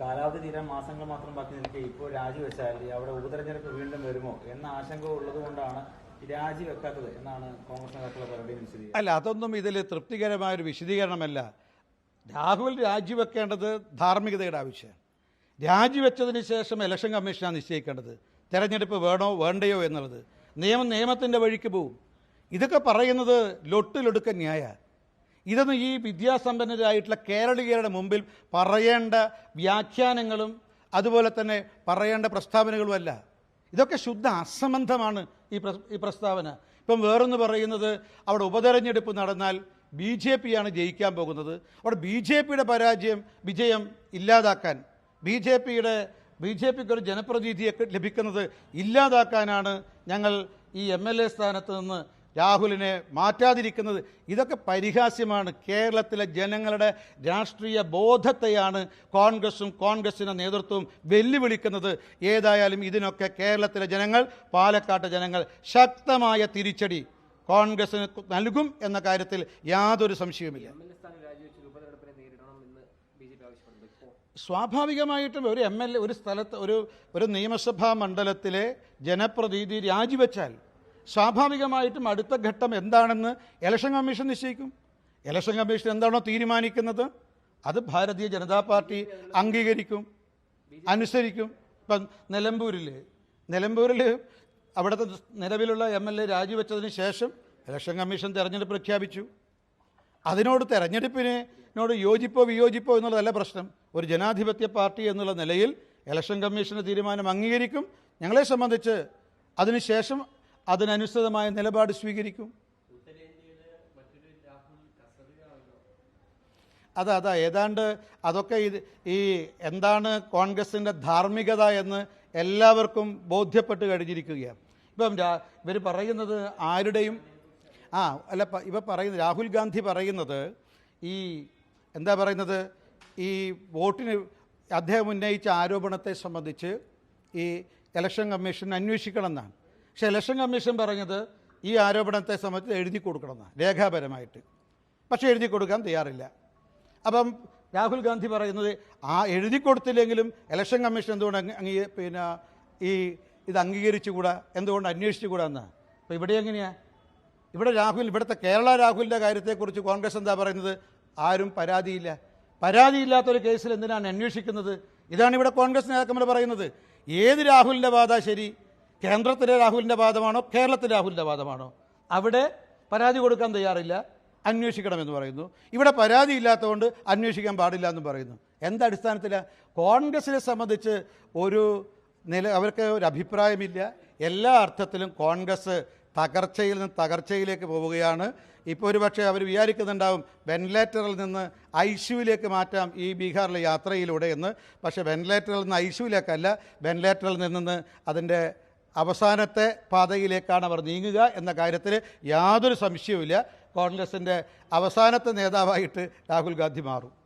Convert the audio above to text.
കാലാവധി തീരാൻ മാസങ്ങൾ മാത്രം ബാക്കി നിൽക്കെ ഇപ്പോൾ രാജിവെച്ചാൽ അവിടെ ഉപതെരഞ്ഞെടുപ്പ് വീണ്ടും വരുമോ എന്ന ആശങ്ക ഉള്ളതുകൊണ്ടാണ് രാജിവെക്കാത്തത് എന്നാണ് കോൺഗ്രസ് നേതാക്കളുടെ പലരുടെയും അല്ല അതൊന്നും ഇതിൽ തൃപ്തികരമായ ഒരു വിശദീകരണമല്ല. രാഹുൽ രാജിവെക്കേണ്ടത് ധാർമ്മികതയുടെ ആവശ്യമാണ്. രാജിവെച്ചതിന് ശേഷം ഇലക്ഷൻ കമ്മീഷനാണ് നിശ്ചയിക്കേണ്ടത്. തെരഞ്ഞെടുപ്പ് വേണോ വേണ്ടയോ എന്നുള്ളത്. നിയമം നിയമത്തിന്റെ വഴിക്ക് പോവും. ഇതൊക്കെ പറയുന്നത് ലൊട്ടിലൊടുക്ക ന്യായ ഇതൊന്നും ഈ വിദ്യാസമ്പന്നരായിട്ടുള്ള കേരളീയരുടെ മുമ്പിൽ പറയേണ്ട വ്യാഖ്യാനങ്ങളും അതുപോലെ തന്നെ പറയേണ്ട പ്രസ്താവനകളുമല്ല. ഇതൊക്കെ ശുദ്ധ അസംബന്ധമാണ് ഈ പ്ര ഈ പ്രസ്താവന. ഇപ്പം വേറൊന്ന് പറയുന്നത് അവിടെ ഉപതെരഞ്ഞെടുപ്പ് നടന്നാൽ ബി ജെ പിയാണ് ജയിക്കാൻ പോകുന്നത്. അവിടെ ബി ജെ പിയുടെ പരാജയം വിജയം ഇല്ലാതാക്കാൻ ബി ജെ പിയുടെ ബി ജെ പിക്ക് ഒരു ജനപ്രതിനിധിയൊക്കെ ലഭിക്കുന്നത് ഇല്ലാതാക്കാനാണ് ഞങ്ങൾ ഈ എം എൽ എ സ്ഥാനത്ത് നിന്ന് രാഹുലിനെ മാറ്റാതിരിക്കുന്നത് ഇതൊക്കെ പരിഹാസ്യമാണ്. കേരളത്തിലെ ജനങ്ങളുടെ രാഷ്ട്രീയ ബോധത്തെയാണ് കോൺഗ്രസും കോൺഗ്രസിന്റെ നേതൃത്വവും വെല്ലുവിളിക്കുന്നത്. ഏതായാലും ഇതിനൊക്കെ കേരളത്തിലെ ജനങ്ങൾ പാലക്കാട്ടെ ജനങ്ങൾ ശക്തമായ തിരിച്ചടി കോൺഗ്രസിന് നൽകും എന്ന കാര്യത്തിൽ യാതൊരു സംശയവുമില്ല. സ്വാഭാവികമായിട്ടും ഒരു എം എൽ എ ഒരു സ്ഥലത്ത് ഒരു ഒരു നിയമസഭാ മണ്ഡലത്തിലെ ജനപ്രതിനിധി രാജിവെച്ചാൽ സ്വാഭാവികമായിട്ടും അടുത്ത ഘട്ടം എന്താണെന്ന് ഇലക്ഷൻ കമ്മീഷൻ നിശ്ചയിക്കും. ഇലക്ഷൻ കമ്മീഷൻ എന്താണോ തീരുമാനിക്കുന്നത് അത് ഭാരതീയ ജനതാ പാർട്ടി അംഗീകരിക്കും അനുസരിക്കും. ഇപ്പം നിലമ്പൂരിൽ നിലമ്പൂരിൽ അവിടുത്തെ നിലവിലുള്ള എം എൽ എ രാജിവെച്ചതിന് ശേഷം ഇലക്ഷൻ കമ്മീഷൻ തെരഞ്ഞെടുപ്പ് പ്രഖ്യാപിച്ചു. അതിനോട് തെരഞ്ഞെടുപ്പിനോട് യോജിപ്പോ വിയോജിപ്പോ എന്നുള്ളതല്ല പ്രശ്നം. ഒരു ജനാധിപത്യ പാർട്ടി എന്നുള്ള നിലയിൽ ഇലക്ഷൻ കമ്മീഷന്റെ തീരുമാനം അംഗീകരിക്കും. ഞങ്ങളെ സംബന്ധിച്ച് അതിനുശേഷം അതിനനുസൃതമായ നിലപാട് സ്വീകരിക്കും. അതെ അതാ ഏതാണ്ട് അതൊക്കെ ഇത് ഈ എന്താണ് കോൺഗ്രസിന്റെ ധാർമ്മികത എന്ന് എല്ലാവർക്കും ബോധ്യപ്പെട്ട് കഴിഞ്ഞിരിക്കുകയാണ്. ഇപ്പം ഇവർ പറയുന്നത് ആരുടെയും ആ അല്ല ഇവ പറയുന്നത് രാഹുൽ ഗാന്ധി പറയുന്നത് ഈ എന്താ പറയുന്നത്? ഈ വോട്ടിന് അദ്ദേഹം ഉന്നയിച്ച ആരോപണത്തെ സംബന്ധിച്ച് ഈ ഇലക്ഷൻ കമ്മീഷൻ അന്വേഷിക്കണം എന്നാണ്. പക്ഷേ ഇലക്ഷൻ കമ്മീഷൻ പറഞ്ഞത് ഈ ആരോപണത്തെ സംബന്ധിച്ച് എഴുതി കൊടുക്കണമെന്ന് രേഖാപരമായിട്ട്. പക്ഷേ എഴുതി കൊടുക്കാൻ തയ്യാറില്ല. അപ്പം രാഹുൽ ഗാന്ധി പറയുന്നത് ആ എഴുതി കൊടുത്തില്ലെങ്കിലും ഇലക്ഷൻ കമ്മീഷൻ എന്തുകൊണ്ട് അങ്ങീ പിന്നെ ഈ ഇത് അംഗീകരിച്ചുകൂടാ? എന്തുകൊണ്ട് അന്വേഷിച്ചുകൂടാ എന്ന് അപ്പോൾ ഇവിടെ എങ്ങനെയാണ് ഇവിടെ രാഹുൽ ഇവിടുത്തെ കേരള രാഹുലിന്റെ കാര്യത്തെക്കുറിച്ച് കോൺഗ്രസ് എന്താ പറയുന്നത്? ആരും പരാതിയില്ല. പരാതിയില്ലാത്തൊരു കേസിൽ എന്തിനാണ് അന്വേഷിക്കുന്നത്? ഇതാണ് ഇവിടെ കോൺഗ്രസ് നേതാക്കന്മാർ പറയുന്നത്. ഏത് രാഹുലിന്റെ വാദ ശരി? കേന്ദ്രത്തിലെ രാഹുലിന്റെ വാദമാണോ കേരളത്തിലെ രാഹുലിന്റെ വാദമാണോ? അവിടെ പരാതി കൊടുക്കാൻ തയ്യാറില്ല അന്വേഷിക്കണമെന്ന് പറയുന്നു. ഇവിടെ പരാതി ഇല്ലാത്തതുകൊണ്ട് അന്വേഷിക്കാൻ പാടില്ല എന്ന് പറയുന്നു. എന്തടിസ്ഥാനത്തിലാണ് കോൺഗ്രസിനെ സംബന്ധിച്ച് ഒരു നില അവർക്ക് ഒരു അഭിപ്രായമില്ല. എല്ലാ അർത്ഥത്തിലും കോൺഗ്രസ് തകർച്ചയിൽ നിന്ന് തകർച്ചയിലേക്ക് പോവുകയാണ്. ഇപ്പോൾ ഒരു പക്ഷേ അവർ വിചാരിക്കുന്നുണ്ടാവും വെന്റിലേറ്ററിൽ നിന്ന് ഐ സിയുവിലേക്ക് മാറ്റാം ഈ ബീഹാറിലെ യാത്രയിലൂടെ എന്ന്. പക്ഷേ വെന്റിലേറ്ററിൽ നിന്ന് ഐ സിയുവിലേക്കല്ല വെന്റിലേറ്ററിൽ നിന്ന് അതിന്റെ അവസാനത്തെ പാതയിലേക്കാണ് അവർ നീങ്ങുക എന്ന കാര്യത്തിൽ യാതൊരു സംശയവുമില്ല. കോൺഗ്രസിന്റെ അവസാനത്തെ നേതാവായിട്ട് രാഹുൽ ഗാന്ധി മാറും.